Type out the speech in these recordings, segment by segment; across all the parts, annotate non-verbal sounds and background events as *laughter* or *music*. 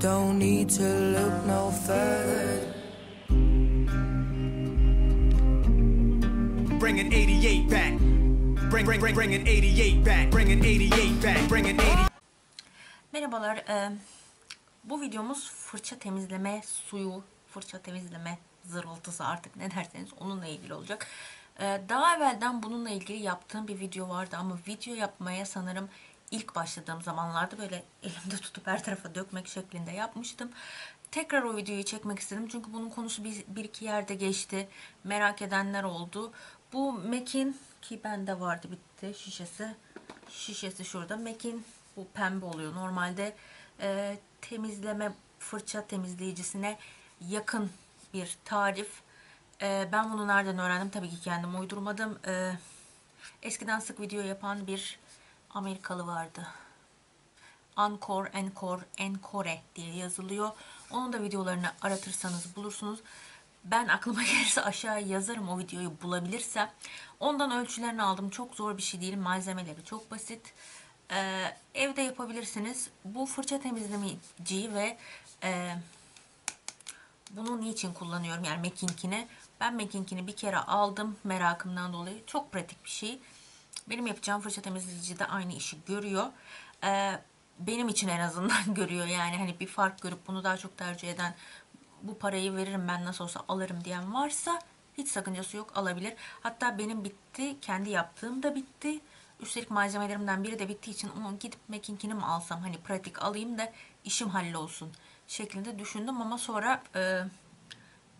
don't need to look no further. Bringing 88 back. Bring, bring, bring, bringing 88 back. Bringing 88 back. Bringing 80. Merhabalar. eee, bu videomuz fırça temizleme suyu, fırça temizleme zırıltısı artık ne derseniz onunla ilgili olacak. Eee, daha evvelden bununla ilgili yaptığım bir video vardı ama video yapmaya sanırım ilk başladığım zamanlarda böyle elimde tutup her tarafa dökmek şeklinde yapmıştım. Tekrar o videoyu çekmek istedim çünkü bunun konusu bir, bir iki yerde geçti. Merak edenler oldu. Bu Mac'in ki bende vardı bitti şişesi. Şişesi şurada. Mac'in bu pembe oluyor. Normalde e, temizleme fırça temizleyicisine yakın bir tarif. E, ben bunu nereden öğrendim? Tabii ki kendim uydurmadım. E, eskiden sık video yapan bir Amerikalı vardı. Ankor, Enkor, Enkore diye yazılıyor. Onun da videolarını aratırsanız bulursunuz. Ben aklıma *laughs* gelirse aşağıya yazarım o videoyu bulabilirsem. Ondan ölçülerini aldım. Çok zor bir şey değil. Malzemeleri çok basit. Ee, evde yapabilirsiniz. Bu fırça temizlemeciyi ve e, bunu niçin kullanıyorum? Yani Mekinkini. Ben Mekinkini bir kere aldım merakımdan dolayı. Çok pratik bir şey. Benim yapacağım fırça temizleyici de aynı işi görüyor. Ee, benim için en azından *laughs* görüyor yani hani bir fark görüp bunu daha çok tercih eden bu parayı veririm ben nasıl olsa alırım diyen varsa hiç sakıncası yok alabilir. Hatta benim bitti kendi yaptığım da bitti. Üstelik malzemelerimden biri de bittiği için onu gidip Mekinkini mi alsam hani pratik alayım da işim hallolsun şeklinde düşündüm ama sonra e,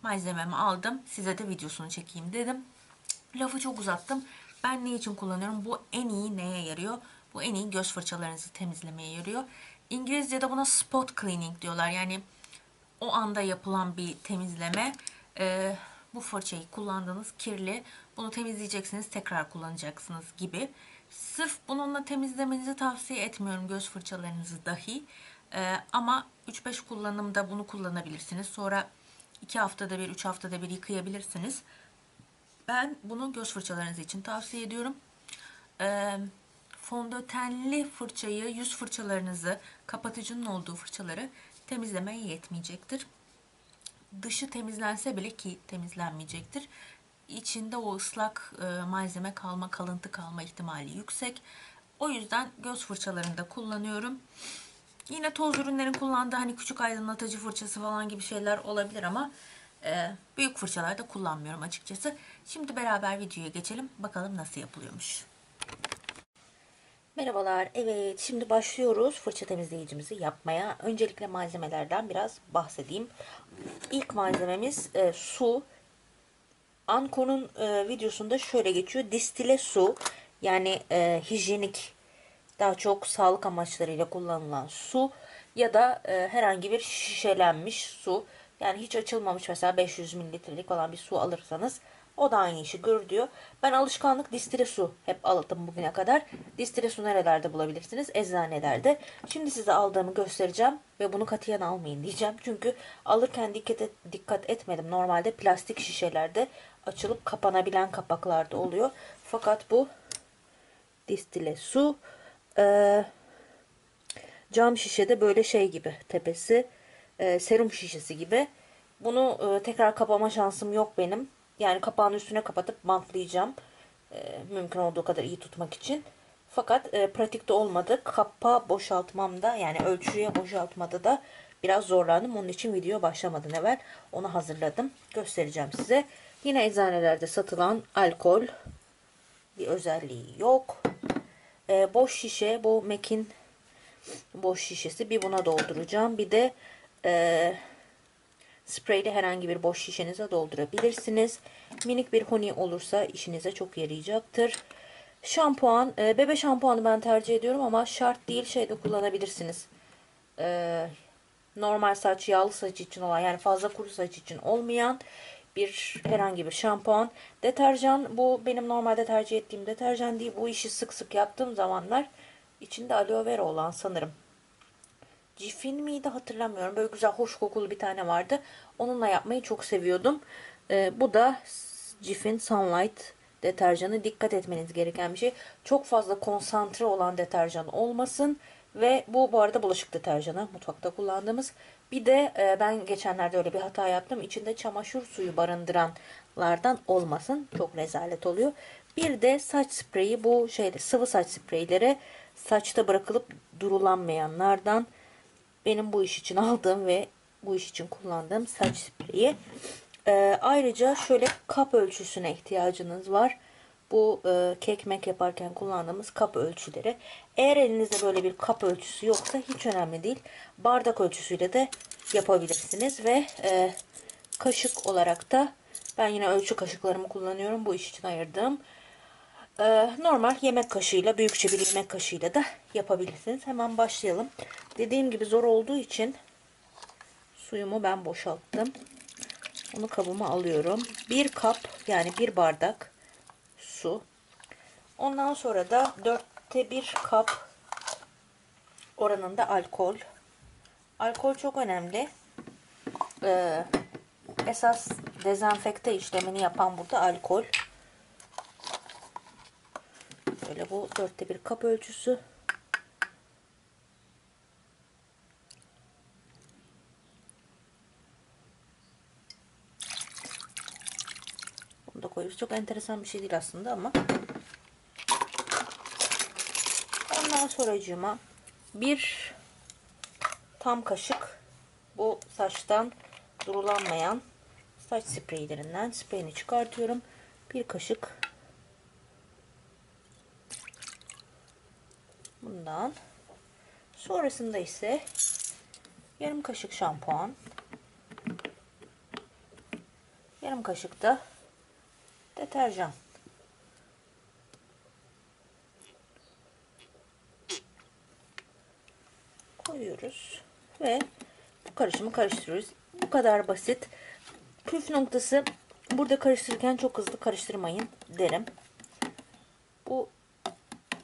malzememi aldım size de videosunu çekeyim dedim. Lafı çok uzattım. Ben ne için kullanıyorum? Bu en iyi neye yarıyor? Bu en iyi göz fırçalarınızı temizlemeye yarıyor. İngilizce'de buna spot cleaning diyorlar. Yani o anda yapılan bir temizleme. Ee, bu fırçayı kullandığınız kirli. Bunu temizleyeceksiniz, tekrar kullanacaksınız gibi. Sırf bununla temizlemenizi tavsiye etmiyorum göz fırçalarınızı dahi. Ee, ama 3-5 kullanımda bunu kullanabilirsiniz. Sonra 2 haftada bir, 3 haftada bir yıkayabilirsiniz. Ben bunu göz fırçalarınız için tavsiye ediyorum. Ee, fondötenli fırçayı, yüz fırçalarınızı, kapatıcının olduğu fırçaları temizlemeye yetmeyecektir. Dışı temizlense bile ki temizlenmeyecektir. İçinde o ıslak e, malzeme kalma, kalıntı kalma ihtimali yüksek. O yüzden göz fırçalarında kullanıyorum. Yine toz ürünlerin kullandığı hani küçük aydınlatıcı fırçası falan gibi şeyler olabilir ama e, büyük fırçalarda kullanmıyorum açıkçası. Şimdi beraber videoya geçelim. Bakalım nasıl yapılıyormuş. Merhabalar. Evet şimdi başlıyoruz fırça temizleyicimizi yapmaya. Öncelikle malzemelerden biraz bahsedeyim. İlk malzememiz e, su. Ankor'un e, videosunda şöyle geçiyor. Distile su yani e, hijyenik daha çok sağlık amaçlarıyla kullanılan su ya da e, herhangi bir şişelenmiş su. Yani hiç açılmamış mesela 500 mililitrelik olan bir su alırsanız o da aynı işi görür diyor. Ben alışkanlık distile su hep aldım bugüne kadar. Distile su nerelerde bulabilirsiniz? Eczanelerde. Şimdi size aldığımı göstereceğim ve bunu katiyen almayın diyeceğim. Çünkü alırken dikkat, et, dikkat etmedim. Normalde plastik şişelerde açılıp kapanabilen kapaklarda oluyor. Fakat bu distile su ee, cam şişede böyle şey gibi tepesi e, serum şişesi gibi. Bunu e, tekrar kapama şansım yok benim. Yani kapağın üstüne kapatıp bantlayacağım. E, mümkün olduğu kadar iyi tutmak için. Fakat e, pratikte olmadı. Kapağı boşaltmamda yani ölçüye boşaltmada da biraz zorlandım. Onun için video başlamadan evvel onu hazırladım. Göstereceğim size. Yine eczanelerde satılan alkol bir özelliği yok. E, boş şişe bu Mac'in boş şişesi. Bir buna dolduracağım. Bir de e, spreyle herhangi bir boş şişenize doldurabilirsiniz. Minik bir huni olursa işinize çok yarayacaktır. Şampuan. E, bebe şampuanı ben tercih ediyorum ama şart değil şey de kullanabilirsiniz. E, normal saç, yağlı saç için olan yani fazla kuru saç için olmayan bir herhangi bir şampuan. Deterjan bu benim normalde tercih ettiğim deterjan değil. Bu işi sık sık yaptığım zamanlar içinde aloe vera olan sanırım. Cifin miydi hatırlamıyorum. Böyle güzel hoş kokulu bir tane vardı. Onunla yapmayı çok seviyordum. Ee, bu da Cifin Sunlight deterjanı. Dikkat etmeniz gereken bir şey. Çok fazla konsantre olan deterjan olmasın. Ve bu bu arada bulaşık deterjanı mutfakta kullandığımız. Bir de e, ben geçenlerde öyle bir hata yaptım. İçinde çamaşır suyu barındıranlardan olmasın. Çok rezalet oluyor. Bir de saç spreyi bu şeyde sıvı saç spreyleri saçta bırakılıp durulanmayanlardan benim bu iş için aldığım ve bu iş için kullandığım saç spreyi. Ee, ayrıca şöyle kap ölçüsüne ihtiyacınız var. Bu e, kek mek yaparken kullandığımız kap ölçüleri. Eğer elinizde böyle bir kap ölçüsü yoksa hiç önemli değil. Bardak ölçüsüyle de yapabilirsiniz ve e, kaşık olarak da ben yine ölçü kaşıklarımı kullanıyorum. Bu iş için ayırdığım. Ee, normal yemek kaşığıyla, büyükçe bir yemek kaşığıyla da yapabilirsiniz. Hemen başlayalım. Dediğim gibi zor olduğu için suyumu ben boşalttım. Onu kabıma alıyorum. Bir kap yani bir bardak su. Ondan sonra da dörtte bir kap oranında alkol. Alkol çok önemli. Ee, esas dezenfekte işlemini yapan burada alkol. Böyle bu dörtte bir kap ölçüsü. Bunu da koyuyoruz. Çok enteresan bir şey değil aslında ama. Ondan sonracığıma bir tam kaşık bu saçtan durulanmayan saç spreylerinden spreyini çıkartıyorum. Bir kaşık bundan. Sonrasında ise yarım kaşık şampuan. Yarım kaşık da deterjan. Koyuyoruz ve bu karışımı karıştırıyoruz. Bu kadar basit. Püf noktası burada karıştırırken çok hızlı karıştırmayın derim.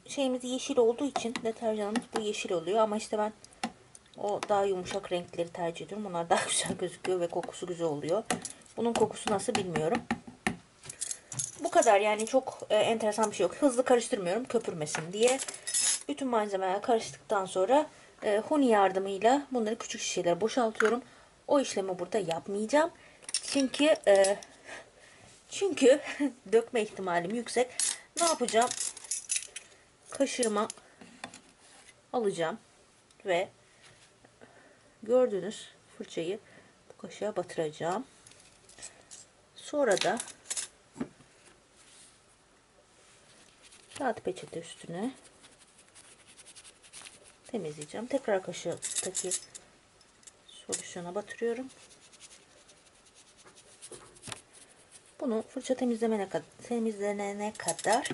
Şeyimiz yeşil olduğu için deterjanımız bu yeşil oluyor ama işte ben o daha yumuşak renkleri tercih ediyorum. Onlar daha *laughs* güzel gözüküyor ve kokusu güzel oluyor. Bunun kokusu nasıl bilmiyorum. Bu kadar yani çok e, enteresan bir şey yok. Hızlı karıştırmıyorum köpürmesin diye. Bütün malzemeler karıştıktan sonra e, huni yardımıyla bunları küçük şişelere boşaltıyorum. O işlemi burada yapmayacağım. Çünkü e, *laughs* çünkü *laughs* dökme ihtimalim yüksek. Ne yapacağım? Kaşığıma alacağım ve gördüğünüz fırçayı bu kaşığa batıracağım. Sonra da kağıt peçete üstüne temizleyeceğim. Tekrar kaşıktaki solüsyona batırıyorum. Bunu fırça temizlemene kadar, temizlenene kadar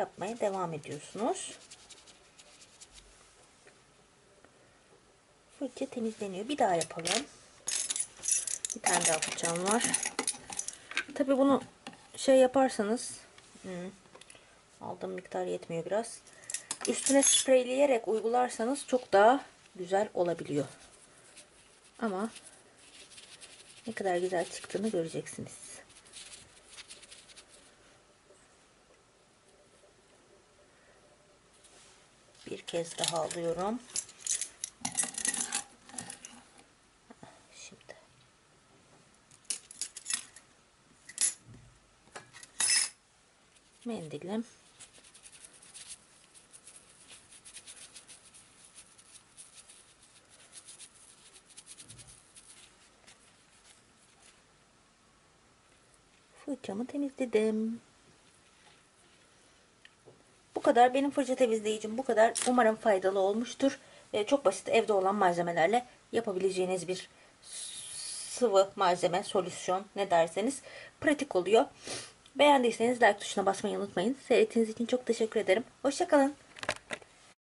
yapmaya devam ediyorsunuz. Fırça temizleniyor. Bir daha yapalım. Bir tane daha fırçam var. Tabi bunu şey yaparsanız hmm, aldığım miktar yetmiyor biraz. Üstüne spreyleyerek uygularsanız çok daha güzel olabiliyor. Ama ne kadar güzel çıktığını göreceksiniz. Bir kez daha alıyorum. Şimdi. Mendilim. Fırçamı temizledim. Bu kadar. Benim fırça temizleyicim bu kadar. Umarım faydalı olmuştur. Ee, çok basit evde olan malzemelerle yapabileceğiniz bir sıvı malzeme, solüsyon ne derseniz pratik oluyor. Beğendiyseniz like tuşuna basmayı unutmayın. Seyrettiğiniz için çok teşekkür ederim. Hoşçakalın.